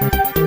Thank you.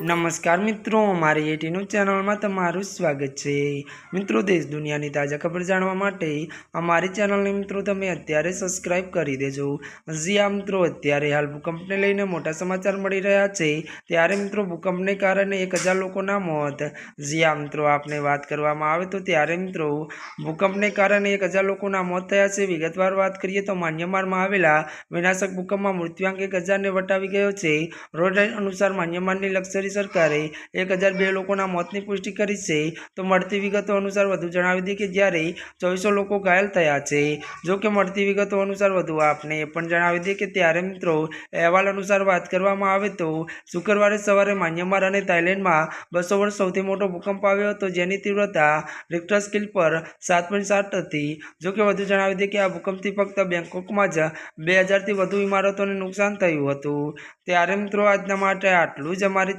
નમસ્કાર મિત્રો મારી એટીનું ચેનલમાં તમારું સ્વાગત છે. મિત્રો, દેશ દુનિયાની તાજા ખબર જાણવા માટે અમારી ચેનલને મિત્રો તમે અત્યારે સબસ્ક્રાઇબ કરી દેજો. આ મિત્રો, અત્યારે હાલ ભૂકંપને લઈને મોટા સમાચાર મળી રહ્યા છે. ત્યારે મિત્રો, ભૂકંપને કારણે એક હજાર લોકોના મોત. જી આ મિત્રો, આપને વાત કરવામાં આવે તો ત્યારે મિત્રો, ભૂકંપને કારણે એક હજાર લોકોના મોત થયા છે. વિગતવાર વાત કરીએ તો માન્યમારમાં આવેલા વિનાશક ભૂકંપમાં મૃત્યુઆંક એક હજારને વટાવી ગયો છે. રોડ અનુસાર માન્યમારની લક્ઝરી સરકારે એક હજાર બે લોકોના મોતની પુષ્ટિ કરી છે. તો મળતી વિગતો અનુસાર વધુ જણાવી દઈએ કે જ્યારે ચોવીસો લોકો ઘાયલ થયા છે, જો કે મળતી વિગતો અનુસાર વધુ આપને એ પણ જણાવી દઈએ કે ત્યારે મિત્રો અહેવાલ અનુસાર વાત કરવામાં આવે તો શુક્રવારે સવારે માન્યમાર અને થાઇલેન્ડમાં બસો વર્ષ સૌથી મોટો ભૂકંપ આવ્યો હતો, જેની તીવ્રતા રિક્ટર સ્કેલ પર સાત પોઈન્ટ સાત હતી. જો કે વધુ જણાવી દઈએ કે આ ભૂકંપથી ફક્ત બેંકોકમાં જ બે હજારથી વધુ ઇમારતોને નુકસાન થયું હતું. ત્યારે મિત્રો આજના માટે આટલું જ. અમારી